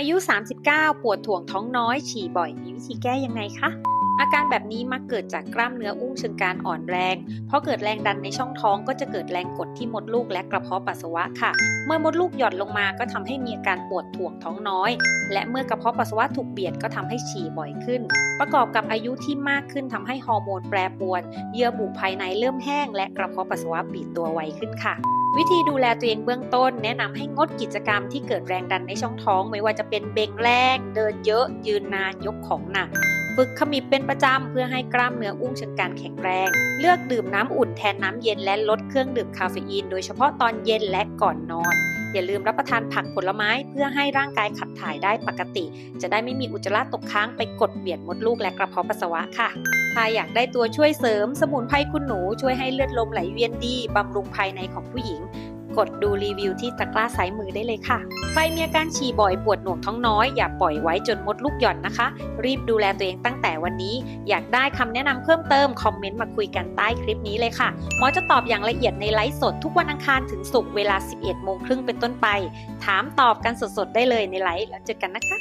อายุ 39 ปวดถ่วงท้องน้อย ฉี่บ่อย มีวิธีแก้ยังไงคะ อาการแบบนี้มักเกิดจากกล้ามเนื้ออุ้งเชิงกรานอ่อนแรง เพราะเกิดแรงดันในช่องท้องก็จะเกิดแรงกดที่มดลูกและกระเพาะปัสสาวะค่ะ เมื่อมดลูกหย่อนลงมาก็ทำให้มีอาการปวดถ่วงท้องน้อย และเมื่อกระเพาะปัสสาวะถูกเบียดก็ทำให้ฉี่บ่อยขึ้น ประกอบกับอายุที่มากขึ้นทำให้ฮอร์โมนแปรปรวน เยื่อบุภายในเริ่มแห้ง และกระเพาะปัสสาวะบีบตัวไวขึ้นค่ะ วิธีดูแลตัวเองเบื้องต้น แนะนำให้งดกิจกรรมที่เกิดแรงดันในช่องท้อง ไม่ว่าจะเป็นเบ่งแรง เดินเยอะ ยืนนาน ยกของหนัก ฝึกขมิบเป็นประจำเพื่อให้กล้ามเนื้ออุ้งเชิงกรานแข็งแรง เลือกดื่มน้ำอุ่นแทนน้ำเย็นและลดเครื่องดื่มคาเฟอีน โดยเฉพาะตอนเย็นและก่อนนอน อย่าลืมรับประทานผักผลไม้เพื่อให้ร่างกายขับถ่ายได้ปกติ จะได้ไม่มีอุจจาระตกค้างไปกดเบียดมดลูกและกระเพาะปัสสาวะค่ะถ้าอยากได้ตัวช่วยเสริม สมุนไพรคุณหนูช่วยให้เลือดลมไหลเวียนดีบำรุงภายในของผู้หญิง กดดูรีวิวที่ตะกร้าซ้ายมือได้เลยค่ะ ใครมีอาการฉี่บ่อยปวดหน่วงท้องน้อย อย่าปล่อยไว้จนมดลูกหย่อนนะคะ รีบดูแลตัวเองตั้งแต่วันนี้ อยากได้คำแนะนำเพิ่มเติม คอมเมนต์มาคุยกันใต้คลิปนี้เลยค่ะ หมอจะตอบอย่างละเอียดในไลฟ์สดทุกวันอังคารถึงศุกร์เวลา 11โมงครึ่งเป็นต้นไป ถามตอบกันสดๆได้เลยในไลฟ์แล้วเจอกันนะคะ